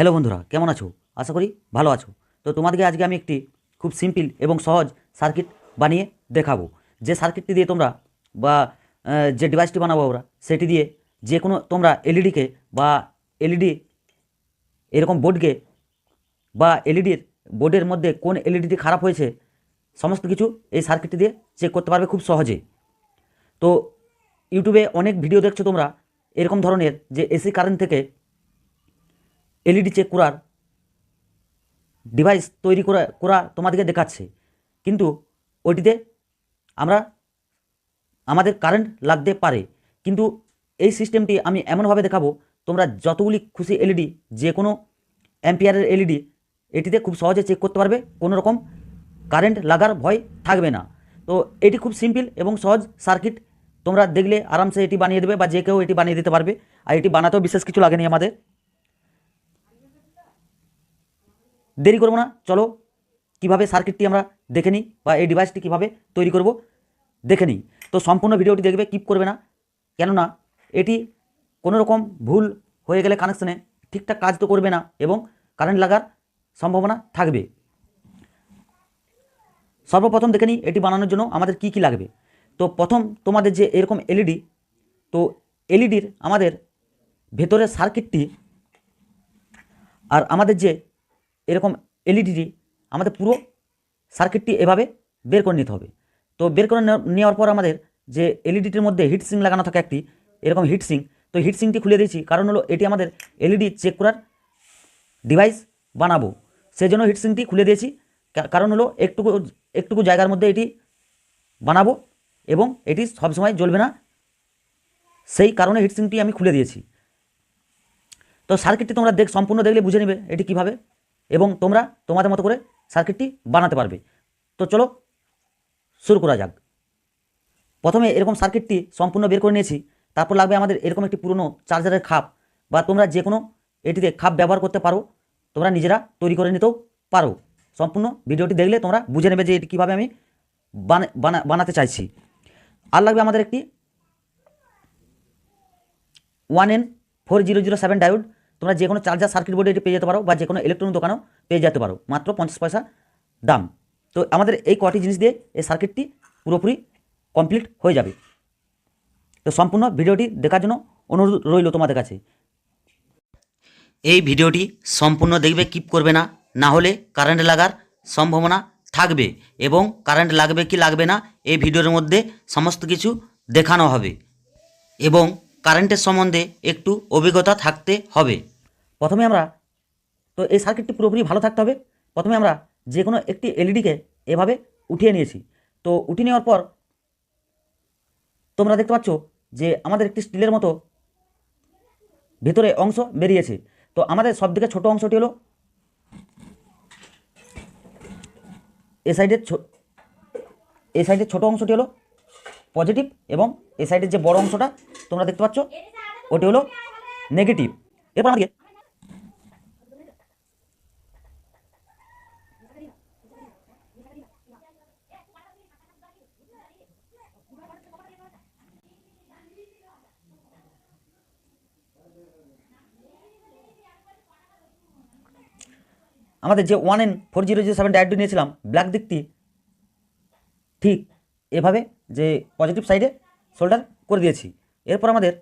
Hello বন্ধুরা, কেমন আছো? আশা করি ভালো আছো। তো তোমাদেরকে আজকে আমি একটি খুব সিম্পল এবং সহজ সার্কিট বানিয়ে দেখাবো। যে সার্কিটটি দিয়ে তোমরা বা যে ডিভাইসটি বানাবো আমরা সেটি দিয়ে যে কোনো তোমরা এলইডিকে বা এলইডি এরকম বোর্ডকে বা এলইডির বোর্ডের মধ্যে কোন এলইডিটি খারাপ হয়েছে, সমস্ত কিছু এই সার্কিটটি দিয়ে চেক করতে পারবে খুব সহজে। তো ইউটিউবে অনেক ভিডিও দেখছ তোমরা, এরকম ধরনের যে এসি কারেন্ট থেকে এলইডি চেক করার ডিভাইস তৈরি করা করা তোমাদেরকে দেখাচ্ছে। কিন্তু ওইটিতে আমরা, আমাদের কারেন্ট লাগতে পারে। কিন্তু এই সিস্টেমটি আমি এমনভাবে দেখাবো, তোমরা যতগুলি খুশি এলইডি যে কোনো অ্যাম্পিয়ারের এলইডি এটিতে খুব সহজে চেক করতে পারবে কোনো রকম কারেন্ট লাগার ভয় থাকবে না। তো এটি খুব সিম্পল এবং সহজ সার্কিট তোমরা দেখলে আরামসে এটি বানিয়ে দেবে বা যে কেউ এটি বানিয়ে দিতে পারবে। আর এটি বানাতেও বিশেষ কিছু লাগেনি আমাদের। দেরি করব না, চলো কীভাবে সার্কিটটি আমরা দেখে নিই বা এই ডিভাইসটি কীভাবে তৈরি করব, দেখে নিই। তো সম্পূর্ণ ভিডিওটি দেখবে কিপ করবে না, কেননা এটি কোনো রকম ভুল হয়ে গেলে কানেকশানে ঠিকঠাক কাজ তো করবে না এবং কারেন্ট লাগার সম্ভাবনা থাকবে। সর্বপ্রথম দেখে নিই এটি বানানোর জন্য আমাদের কি কি লাগবে। তো প্রথম তোমাদের যে এরকম এলইডি তো এলইডির আমাদের ভেতরের সার্কিটটি আর আমাদের যে এরকম এলইডিটি আমাদের পুরো সার্কিটটি এভাবে বের করে নিতে হবে। তো বের করে নেওয়ার পর আমাদের যে এলইডিটির মধ্যে হিট সিং লাগানো থাকে একটি, এরকম হিট সিং তো হিট সিংটি খুলে দিয়েছি। কারণ হলো এটি আমাদের এলইডি চেক করার ডিভাইস বানাবো। সেই জন্য হিট সিংটি খুলে দিয়েছি। কারণ হলো একটুকু একটুকু জায়গার মধ্যে এটি বানাবো এবং এটি সবসময় জ্বলবে না। সেই কারণে হিট সিংটি আমি খুলে দিয়েছি। তো সার্কিটটি তোমরা দেখ, সম্পূর্ণ দেখলে বুঝে নেবে এটি কীভাবে এবং তোমরা তোমাদের মতো করে সার্কিটটি বানাতে পারবে। তো চলো শুরু করা যাক। প্রথমে এরকম সার্কিটটি সম্পূর্ণ বের করে নিয়েছি। তারপর লাগবে আমাদের এরকম একটি পুরনো চার্জারের খাপ বা তোমরা যে কোনো এটিতে খাপ ব্যবহার করতে পারো। তোমরা নিজেরা তৈরি করে নিতেও পারো। সম্পূর্ণ ভিডিওটি দেখলে তোমরা বুঝে নেবে যে এটি কীভাবে আমি বানা- বানা- বানাতে চাইছি। আর লাগবে আমাদের একটি one N four zero zero seven diode তোমরা যে কোনো চার্জার সার্কিট বোর্ডে এটি পেয়ে যেতে পারো বা যে কোনো ইলেকট্রনিক দোকানেও পেয়ে যেতে পারো। মাত্র পঞ্চাশ পয়সা দাম। তো আমাদের এই কটি জিনিস দিয়ে এই সার্কিটটি পুরোপুরি কমপ্লিট হয়ে যাবে। তো সম্পূর্ণ ভিডিওটি দেখার জন্য অনুরোধ রইল তোমাদের কাছে। এই ভিডিওটি সম্পূর্ণ দেখবে কিপ করবে না। না হলে কারেন্ট লাগার সম্ভাবনা থাকবে এবং কারেন্ট লাগবে কি লাগবে না এই ভিডিওর মধ্যে সমস্ত কিছু দেখানো হবে এবং কারেন্টের সম্বন্ধে একটু অভিজ্ঞতা থাকতে হবে। প্রথমে আমরা, তো এই সার্কিটটি পুরোপুরি ভালো থাকতে হবে। প্রথমে আমরা যে কোনো একটি এলইডিকে এভাবে উঠিয়ে নিয়েছি। তো উঠিয়ে নেওয়ার পর তোমরা দেখতে পাচ্ছ যে আমাদের একটি স্টিলের মতো ভেতরে অংশ বেরিয়েছে। তো আমাদের সব থেকে ছোটো অংশটি হলো এ সাইডের এ সাইডের ছোটো অংশটি হলো পজিটিভ এবং এ সাইডের যে বড় অংশটা তোমরা দেখতে পাচ্ছ, ওটি হলো নেগেটিভ এরপর আমাদের আমাদের যে one N four zero zero seven ডায়োডটি নিয়েছিলাম ব্ল্যাক দিকটি ঠিক এভাবে যে পজিটিভ সাইডে শোল্ডার করে দিয়েছি। এরপর আমাদের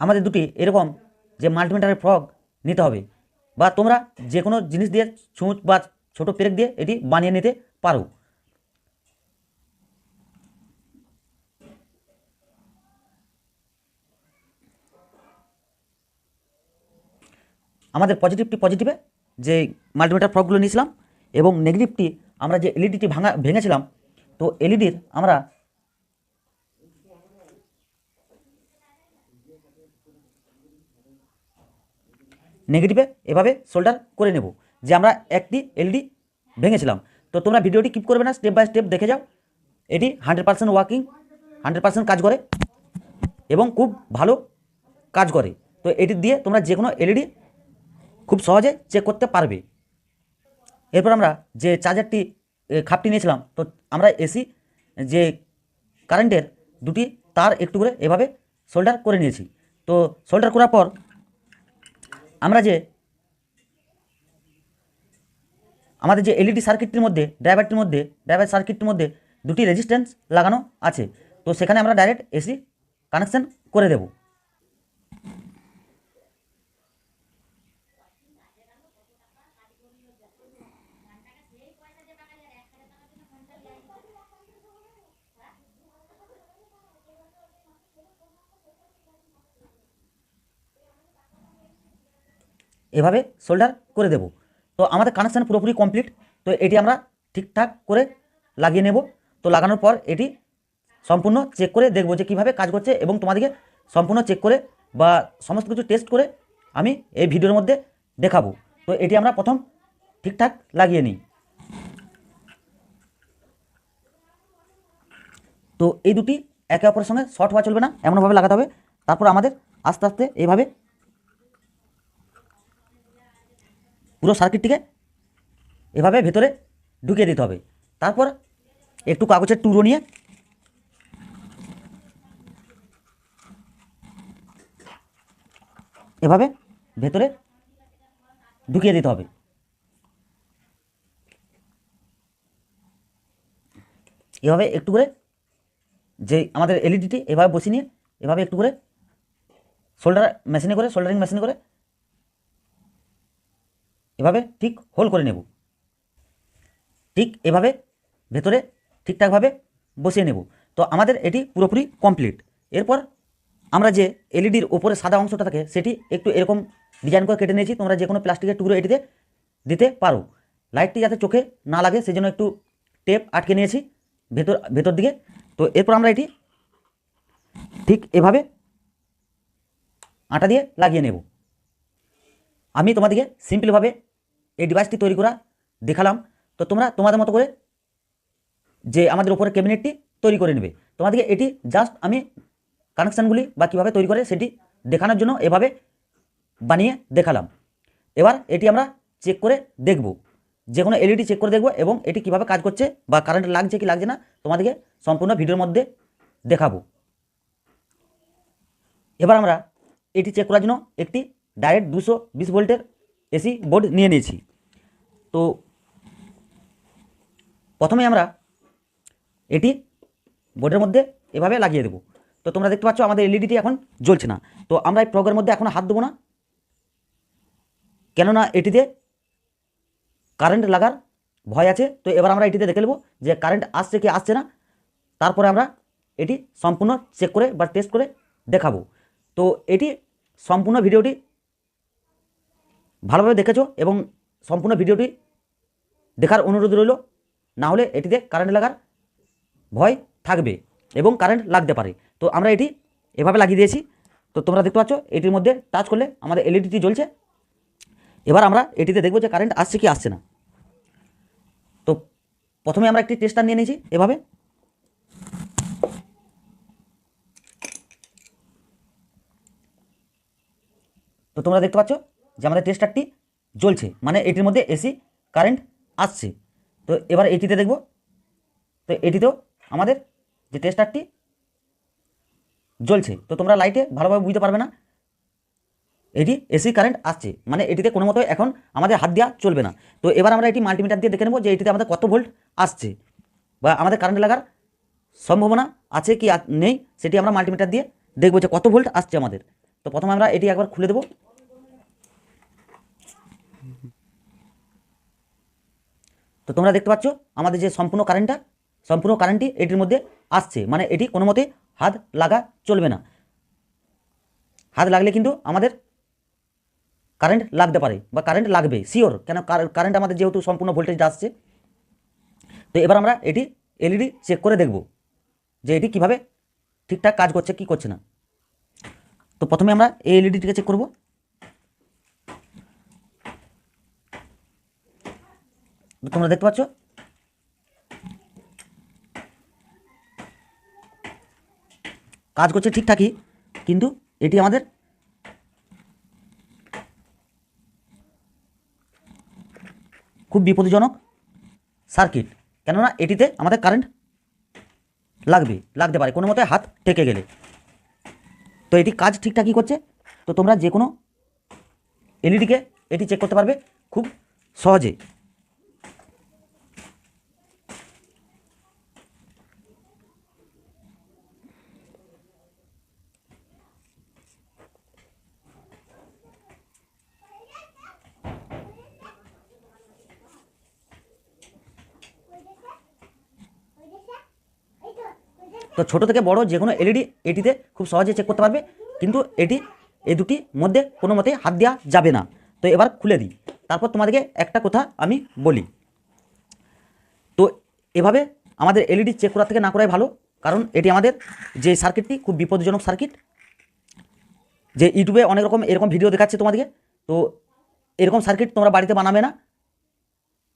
আমাদের দুটি এরকম যে মাল্টিমিটারের ফ্রগ নিতে হবে বা তোমরা যে কোনো জিনিস দিয়ে ছুঁচ বা ছোটো পেরেক দিয়ে এটি বানিয়ে নিতে পারো। আমাদের পজিটিভটি পজিটিভে যে মাল্টিমিটার ফ্রকগুলো নিয়েছিলাম, এবং নেগেটিভটি আমরা যে এলইডিটি ভাঙা, ভেঙেছিলাম, তো এলইডির আমরা নেগেটিভে এভাবে সোল্ডার করে নেব, যে আমরা একটি এলইডি ভেঙেছিলাম। তো তোমরা ভিডিওটি কিপ করবে না স্টেপ বাই স্টেপ দেখে যাও। এটি hundred percent working hundred percent কাজ করে, এবং খুব ভালো কাজ করে। তো এটি দিয়ে তোমরা যে কোনো এলইডি খুব সহজে চেক করতে পারবে। এরপর আমরা যে চার্জারটি খাপটি নিয়েছিলাম, তো আমরা এসি যে কারেন্টের দুটি তার একটু করে এভাবে সোল্ডার করে নিয়েছি। তো সোল্ডার করার পর আমরা যে, আমাদের যে এলইডি সার্কিটটির মধ্যে ড্রাইভারটির মধ্যে ড্রাইভার সার্কিটটির মধ্যে দুটি রেজিস্ট্যান্স লাগানো আছে। তো সেখানে আমরা ডাইরেক্ট এসি কানেকশান করে দেব। এভাবে সোল্ডার করে দেব। তো আমাদের কানেকশান পুরোপুরি কমপ্লিট তো এটি আমরা ঠিকঠাক করে লাগিয়ে নেব। তো লাগানোর পর এটি সম্পূর্ণ চেক করে দেখব যে কীভাবে কাজ করছে এবং তোমাদেরকে সম্পূর্ণ চেক করে বা সমস্ত কিছু টেস্ট করে আমি এই ভিডিওর মধ্যে দেখাবো। তো এটি আমরা প্রথম ঠিকঠাক লাগিয়ে নিই। তো এই দুটি একে অপরের সঙ্গে শর্ট হওয়া চলবে না, এমনভাবে লাগাতে হবে। তারপর আমাদের আস্তে আস্তে এইভাবে পুরো সার্কিটটিকে এভাবে ভেতরে ঢুকিয়ে দিতে হবে। তারপর একটু কাগজের টুকরো নিয়ে এভাবে ভেতরে ঢুকিয়ে দিতে হবে। এভাবে একটু করে যে আমাদের এলইডিটি এভাবে বসিয়ে নিয়ে, এভাবে একটু করে সোল্ডার মেশিনে করে সোল্ডারিং মেশিনে করে, এভাবে ঠিক হোল করে নেব। ঠিক এভাবে ভেতরে ঠিকঠাকভাবে বসিয়ে নেব। তো আমাদের এটি পুরোপুরি কমপ্লিট এরপর আমরা যে এলইডির ওপরে সাদা অংশটা থাকে, সেটি একটু এরকম ডিজাইন করে কেটে নিয়েছি, তোমরা যে কোনো প্লাস্টিকের টুকরো এটিতে দিতে পারো। লাইটটি যাতে চোখে না লাগে, সেজন্য একটু টেপ আটকে নিয়েছি, ভেতর ভেতর দিকে। তো এরপর আমরা এটি ঠিক এভাবে আটা দিয়ে লাগিয়ে নেব। আমি তোমাদেরকে সিম্পলভাবে এই ডিভাইসটি তৈরি করা দেখালাম। তো তোমরা তোমাদের মতো করে যে আমাদের উপরে ক্যাবিনেটটি তৈরি করে নেবে। তোমাদেরকে এটি জাস্ট আমি কানেকশানগুলি বা কীভাবে তৈরি করে সেটি দেখানোর জন্য এভাবে বানিয়ে দেখালাম। এবার এটি আমরা চেক করে দেখব। যে কোনো এলইডি চেক করে দেখব এবং এটি কীভাবে কাজ করছে বা কারেন্ট লাগছে কি লাগছে না তোমাদেরকে সম্পূর্ণ ভিডিওর মধ্যে দেখাবো। এবার আমরা এটি চেক করার জন্য একটি ডাইরেক্ট দুশো বিশ ভোল্টের এসি বোর্ড নিয়ে নিয়েছি। তো প্রথমে আমরা এটি বোর্ডের মধ্যে এভাবে লাগিয়ে দেবো। তো তোমরা দেখতে পাচ্ছ আমাদের এলইডিটি এখন জ্বলছে না। তো আমরা এই প্রগের মধ্যে এখন হাত দেবো না। কেননা এটিতে কারেন্ট লাগার ভয় আছে। তো এবার আমরা এটিতে দেখে নেব যে কারেন্ট আসছে কি আসছে না। তারপরে আমরা এটি সম্পূর্ণ চেক করে বা টেস্ট করে দেখাবো। তো এটি সম্পূর্ণ ভিডিওটি ভালোভাবে দেখেছ এবং সম্পূর্ণ ভিডিওটি দেখার অনুরোধ রইল। না হলে এটিতে কারেন্ট লাগার ভয় থাকবে এবং কারেন্ট লাগতে পারে। তো আমরা এটি এভাবে লাগিয়ে দিয়েছি। তো তোমরা দেখতে পাচ্ছ এটির মধ্যে টাচ করলে আমাদের এলইডিটি জ্বলছে। এবার আমরা এটিতে দেখব যে কারেন্ট আসছে কি আসছে না। তো প্রথমে আমরা একটি টেস্টার নিয়ে নিয়েছি, এভাবে। তো তোমরা দেখতে পাচ্ছ যে আমাদের টেস্টারটি জ্বলছে মানে এটির মধ্যে এসি কারেন্ট আসছে। তো এবার এটিতে দেখব। তো এটিতেও আমাদের যে টেস্টারটি জ্বলছে, তো তোমরা লাইটে ভালোভাবে বুঝতে পারবে না এটি এসি কারেন্ট আসছে। মানে এটিতে কোনো মতো এখন আমাদের হাত দেওয়া চলবে না। তো এবার আমরা এটি মাল্টিমিটার দিয়ে দেখে নেব যে এটিতে আমাদের কত ভোল্ট আসছে। বা আমাদের কারেন্ট লাগার সম্ভাবনা আছে কি নেই, সেটি আমরা মাল্টিমিটার দিয়ে দেখব যে কত ভোল্ট আসছে আমাদের। তো প্রথমে আমরা এটি একবার খুলে দেবো। তো তোমরা দেখতে পাচ্ছ, আমাদের যে সম্পূর্ণ কারেন্টটা সম্পূর্ণ কারেন্টটি এটির মধ্যে আসছে। মানে এটি কোনো মতে হাত লাগা চলবে না। হাত লাগলে কিন্তু আমাদের কারেন্ট লাগতে পারে বা কারেন্ট লাগবে শিওর কেন কারেন্ট আমাদের যেহেতু সম্পূর্ণ ভোল্টেজটা আসছে। তো এবার আমরা এটি এলইডি চেক করে দেখব যে এটি কীভাবে ঠিকঠাক কাজ করছে, কি করছে না। তো প্রথমে আমরা এই এলইডিটিকে চেক করব। তোমরা দেখতে পাচ্ছ? কাজ করছে ঠিকঠাকই, কিন্তু এটি আমাদের খুব বিপদজনক সার্কিট কেননা এটিতে আমাদের কারেন্ট লাগবে, লাগতে পারে। কোনো মতে হাত টেকে গেলে। তো এটি কাজ ঠিকঠাকই করছে। তো তোমরা যে কোনো এলইডিকে এটি চেক করতে পারবে খুব সহজে। তো ছোট থেকে বড় যে কোনো এলইডি এটিতে খুব সহজে চেক করতে পারবে। কিন্তু এটি, এই দুটি মধ্যে কোনো মতে হাত দেওয়া যাবে না। তো এবার খুলে দিই। তারপর তোমাদেরকে একটা কথা আমি বলি। তো এভাবে আমাদের এলইডি চেক করার থেকে না করাই ভালো। কারণ এটি আমাদের যে সার্কিটটি খুব বিপজ্জনক সার্কিট যে ইউটিউবে অনেক রকম, এরকম ভিডিও দেখাচ্ছে তোমাদেরকে। তো এরকম সার্কিট তোমরা বাড়িতে বানাবে না।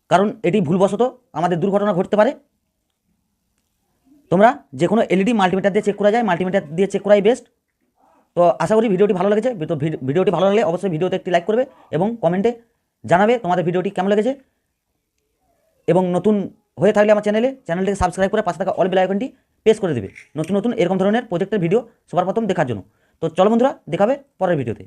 কারণ এটি ভুলবশত আমাদের দুর্ঘটনা ঘটতে পারে। তোমরা যে কোনো এলইডি মাল্টিমিটার দিয়ে চেক করা যায় মাল্টিমিটার দিয়ে চেক করাই বেস্ট তো আশা করি ভিডিওটি ভালো লেগেছে। তো ভিডিওটি ভালো লাগলে অবশ্যই ভিডিওতে একটি লাইক করবে এবং কমেন্টে জানাবে তোমাদের ভিডিওটি কেমন লেগেছে। এবং নতুন হয়ে থাকলে আমার চ্যানেলে চ্যানেলটিকে সাবস্ক্রাইব করে পাশে থাকা অল বেল আইকনটি প্রেস করে দেবে। নতুন নতুন এরকম ধরনের প্রজেক্টের ভিডিও সবার প্রথম দেখার জন্য। তো চলো বন্ধুরা, দেখাবে পরের ভিডিওতে